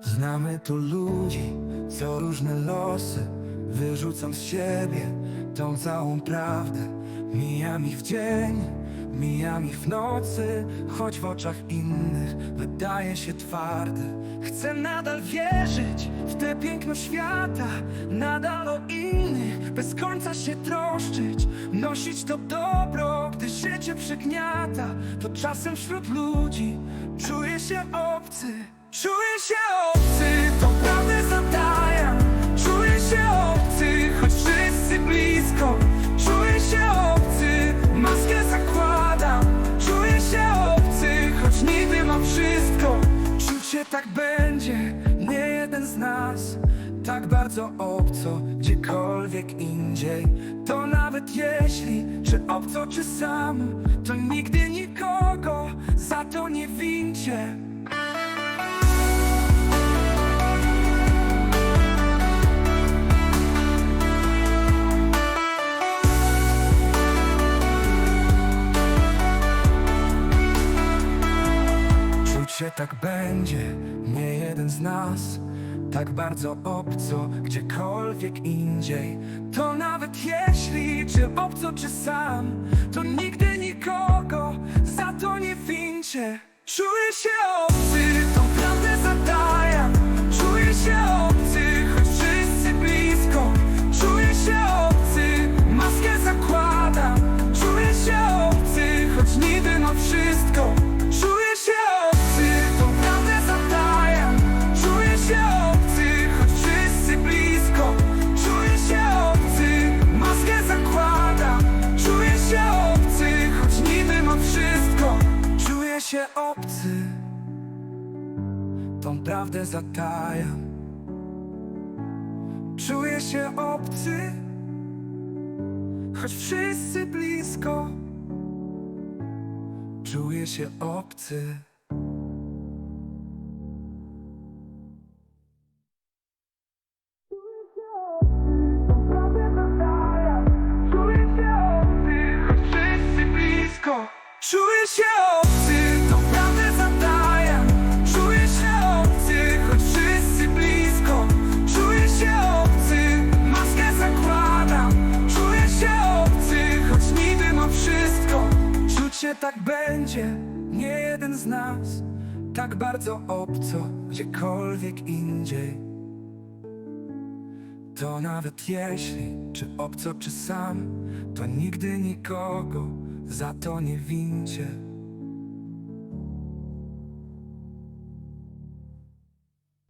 Znamy tu ludzi, co różne losy Wyrzucam z siebie. Tą całą prawdę Mijam ich w dzień, mijam ich w nocy Choć w oczach innych wydaje się twardy. Chcę nadal wierzyć w tę piękno świata Nadal o innych bez końca się troszczyć Nosić to dobro, gdy życie przygniata To czasem wśród ludzi czuję się obcy Czuję się obcy, to prawdę zadaję. Czuję się obcy, choć wszyscy blisko. Czuję się obcy, maskę zakładam. Czuję się obcy, choć niby mam wszystko. Się tak będzie, nie jeden z nas. Tak bardzo obco, gdziekolwiek indziej. To nawet jeśli, czy obco, czy sam To nigdy nikogo, za to nie wincie Się tak będzie, nie jeden z nas Tak bardzo obco, gdziekolwiek indziej. To nawet jeśli, czy obco, czy sam To nigdy nikogo, za to nie wincie. Czuję się obcy, się obcy. Tą prawdę zatajam Czuję się obcy. Choć wszyscy blisko. Czuję się obcy. Czuję się obcy, tak będzie, nie jeden z nas Tak bardzo obco, gdziekolwiek indziej. To nawet jeśli, czy obco, czy sam To nigdy nikogo za to nie wincie